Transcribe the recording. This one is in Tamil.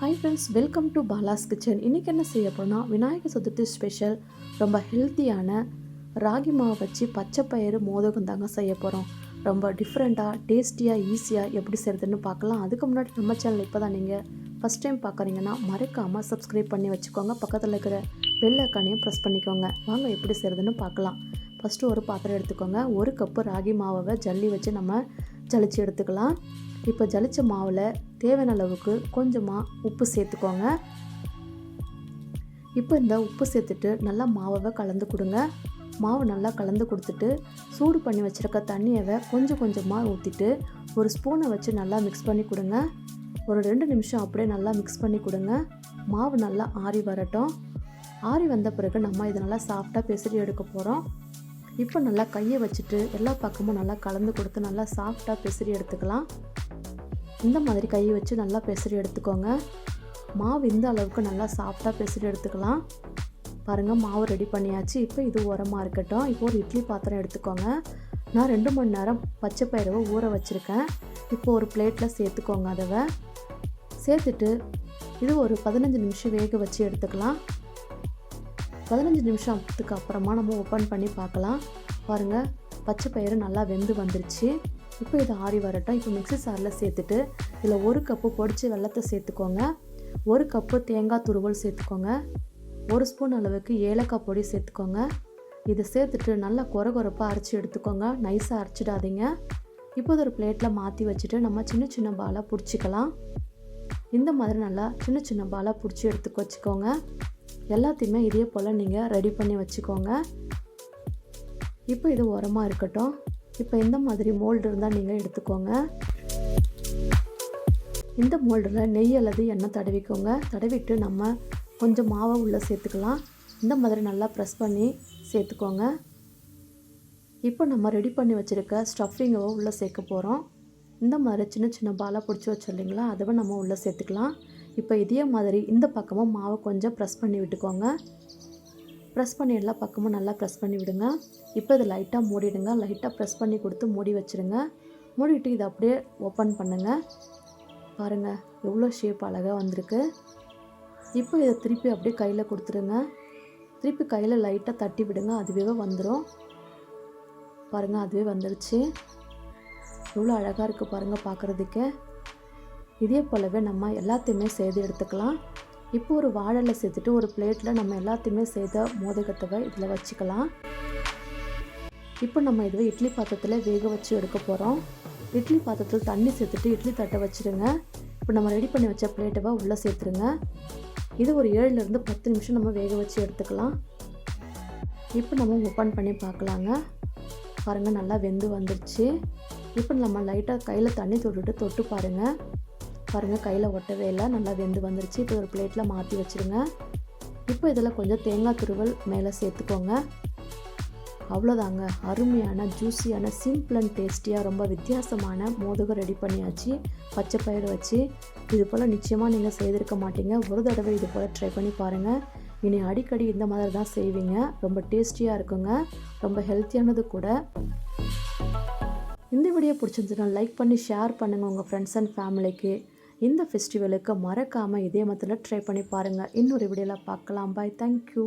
Hi friends welcome to Bala's kitchen இன்றைக்கி என்ன செய்ய போனால் விநாயகர் சதுர்த்தி ஸ்பெஷல் ரொம்ப ஹெல்த்தியான ராகி மாவை வச்சு பச்சை பயிறு மோதகம் தாங்க செய்ய போகிறோம் ரொம்ப டிஃப்ரெண்ட்டாக டேஸ்டியாக ஈஸியாக எப்படி செய்கிறதுன்னு பார்க்கலாம். அதுக்கு முன்னாடி நம்ம சேனல் இப்போ தான் நீங்கள் ஃபஸ்ட் டைம் பார்க்குறீங்கன்னா மறக்காமல் சப்ஸ்கிரைப் பண்ணி வச்சுக்கோங்க. பக்கத்தில் இருக்கிற பெல் அக்கானையும் ப்ரெஸ் பண்ணிக்கோங்க. வாங்க எப்படி செய்கிறதுன்னு பார்க்கலாம். ஃபஸ்ட்டு ஒரு பாத்திரம் எடுத்துக்கோங்க. ஒரு கப்பு ராகி மாவை ஜல்லி வச்சு நம்ம ஜலிச்சு எடுத்துக்கலாம். இப்போ ஜலிச்ச மாவில் தேவையான அளவுக்கு கொஞ்சமாக உப்பு சேர்த்துக்கோங்க. இப்போ இந்த உப்பு சேர்த்துட்டு நல்லா மாவை கலந்து கொடுங்க. மாவு நல்லா கலந்து கொடுத்துட்டு சூடு பண்ணி வச்சுருக்க தண்ணியை கொஞ்சம் கொஞ்சமாக ஊற்றிட்டு ஒரு ஸ்பூனை வச்சு நல்லா மிக்ஸ் பண்ணி கொடுங்க. ஒரு ரெண்டு நிமிஷம் அப்படியே நல்லா மிக்ஸ் பண்ணி கொடுங்க. மாவு நல்லா ஆறி வரட்டும். ஆறி வந்த பிறகு நம்ம இதை நல்லா சாஃப்டாக பெசரி எடுக்க போகிறோம் இப்போ நல்லா கையை வச்சுட்டு எல்லா பக்கமும் நல்லா கலந்து கொடுத்து நல்லா சாஃப்டாக பெசரி எடுத்துக்கலாம். இந்த மாதிரி கையை வச்சு நல்லா பெசரி எடுத்துக்கோங்க. மாவு இந்த அளவுக்கு நல்லா சாஃப்டாக பெசரி எடுத்துக்கலாம். பாருங்கள் மாவு ரெடி பண்ணியாச்சு. இப்போ இது உரமாக இருக்கட்டும். இப்போ ஒரு இட்லி பாத்திரம் எடுத்துக்கோங்க. நான் ரெண்டு மணி நேரம் பச்சை பயிரவை ஊற வச்சுருக்கேன். இப்போ ஒரு பிளேட்டில் சேர்த்துக்கோங்க அதை சேர்த்துட்டு இது ஒரு பதினஞ்சு நிமிஷம் வேக வச்சு எடுத்துக்கலாம். பதினஞ்சு நிமிஷத்துக்கு அப்புறமா நம்ம ஓப்பன் பண்ணி பார்க்கலாம். பாருங்கள் பச்சை பயிறு நல்லா வெந்து வந்துருச்சு. இப்போ இது ஆறி வரட்டும். இப்போ மிக்ஸி சாரில் சேர்த்துட்டு இதில் ஒரு கப்பு பொடிச்சு வெள்ளத்தை சேர்த்துக்கோங்க. ஒரு கப்பு தேங்காய் துருவல் சேர்த்துக்கோங்க. ஒரு ஸ்பூன் அளவுக்கு ஏலக்காய் பொடி சேர்த்துக்கோங்க. இதை சேர்த்துட்டு நல்லா குறை குறைப்பாக அரைச்சி எடுத்துக்கோங்க. நைஸாக அரைச்சிடாதீங்க. இப்போது ஒரு பிளேட்டில் மாற்றி வச்சுட்டு நம்ம சின்ன சின்ன பாலாக பிடிச்சிக்கலாம். இந்த மாதிரி நல்லா சின்ன சின்ன பாலாக பிடிச்சி எடுத்துக்க வச்சுக்கோங்க. எல்லாத்தையுமே இதே போல் நீங்கள் ரெடி பண்ணி வச்சுக்கோங்க. இப்போ இது உரமாக இருக்கட்டும். இப்போ இந்த மாதிரி மோல்டு இருந்தால் நீங்கள் எடுத்துக்கோங்க. இந்த மோல்டில் நெய் அல்லது எண்ணெய் தடவிக்கோங்க. தடவிட்டு நம்ம கொஞ்சம் மாவை உள்ளே சேர்த்துக்கலாம். இந்த மாதிரி நல்லா ப்ரெஸ் பண்ணி சேர்த்துக்கோங்க. இப்போ நம்ம ரெடி பண்ணி வச்சுருக்க ஸ்டஃபிங்கை உள்ளே சேர்க்க போகிறோம் இந்த மாதிரி சின்ன சின்ன பாலாக பிடிச்சி வச்சோம் அதுவும் அதை நம்ம உள்ளே சேர்த்துக்கலாம். இப்போ இதே மாதிரி இந்த பக்கமும் மாவை கொஞ்சம் ப்ரெஸ் பண்ணி விட்டுக்கோங்க. ப்ரெஸ் பண்ணி எல்லா பக்கமும் நல்லா ப்ரெஸ் பண்ணி விடுங்க. இப்போ இதை லைட்டாக மூடிடுங்க. லைட்டாக ப்ரெஸ் பண்ணி கொடுத்து மூடி வச்சுருங்க. மூடிட்டு இதை அப்படியே ஓப்பன் பண்ணுங்கள் பாருங்கள் எவ்வளோ ஷேப் அழகாக வந்திருக்கு. இப்போ இதை திருப்பி அப்படியே கையில் கொடுத்துருங்க. திருப்பி கையில் லைட்டாக தட்டி விடுங்க. அதுவே வந்துடும் பாருங்கள் அதுவே வந்துடுச்சு எவ்வளோ அழகாக இருக்குது பாருங்கள் பார்க்குறதுக்கே. இதே போலவே நம்ம எல்லாத்தையுமே செய்து எடுத்துக்கலாம். இப்போ ஒரு வாழலை சேர்த்துட்டு ஒரு பிளேட்டில் நம்ம எல்லாத்தையுமே செய்த மோதகத்தவை இதில் வச்சுக்கலாம். இப்போ நம்ம இதுவே இட்லி பாத்திரத்தில் வேக வச்சு எடுக்க போகிறோம் இட்லி பாத்திரத்தில் தண்ணி சேர்த்துட்டு இட்லி தட்டை வச்சுருங்க. இப்போ நம்ம ரெடி பண்ணி வச்ச பிளேட்டவை உள்ளே சேர்த்துருங்க. இது ஒரு ஏழுலேருந்து பத்து நிமிஷம் நம்ம வேக வச்சு எடுத்துக்கலாம். இப்போ நம்ம ஓப்பன் பண்ணி பார்க்கலாங்க. பாருங்கள் நல்லா வெந்து வந்துடுச்சு இப்போ நம்ம லைட்டாக கையில் தண்ணி தொட்டுட்டு தொட்டு பாருங்கள் பாருங்கள் கையில் ஒட்டவே இல்லை. நல்லா வெந்து வந்துருச்சு. இப்போ ஒரு பிளேட்டில் மாற்றி வச்சுருங்க. இப்போ இதில் கொஞ்சம் தேங்காய் துருவல் மேலே சேர்த்துக்கோங்க. அவ்வளோதாங்க. அருமையான ஜூஸியான சிம்பிள் அண்ட் டேஸ்டியாக ரொம்ப வித்தியாசமான மோதகம் ரெடி பண்ணியாச்சு. பச்சை பயிறு வச்சு. இது போல் நிச்சயமாக நீங்கள் செய்திருக்க மாட்டீங்க. ஒரு தடவை இது போல் ட்ரை பண்ணி பாருங்கள் இனி அடிக்கடி இந்த மாதிரி தான் செய்வீங்க. ரொம்ப டேஸ்டியாக இருக்குங்க. ரொம்ப ஹெல்த்தியானது கூட. இந்த வீடியோ பிடிச்சிருந்துச்சுன்னா லைக் பண்ணி ஷேர் பண்ணுங்கள் உங்கள் ஃப்ரெண்ட்ஸ் அண்ட் ஃபேமிலிக்கு இந்த ஃபெஸ்டிவலுக்கு மறக்காமல் இதே மத்தில் ட்ரை பண்ணி பாருங்கள் இன்னொரு வீடியோவில் பார்க்கலாம். Bye thank you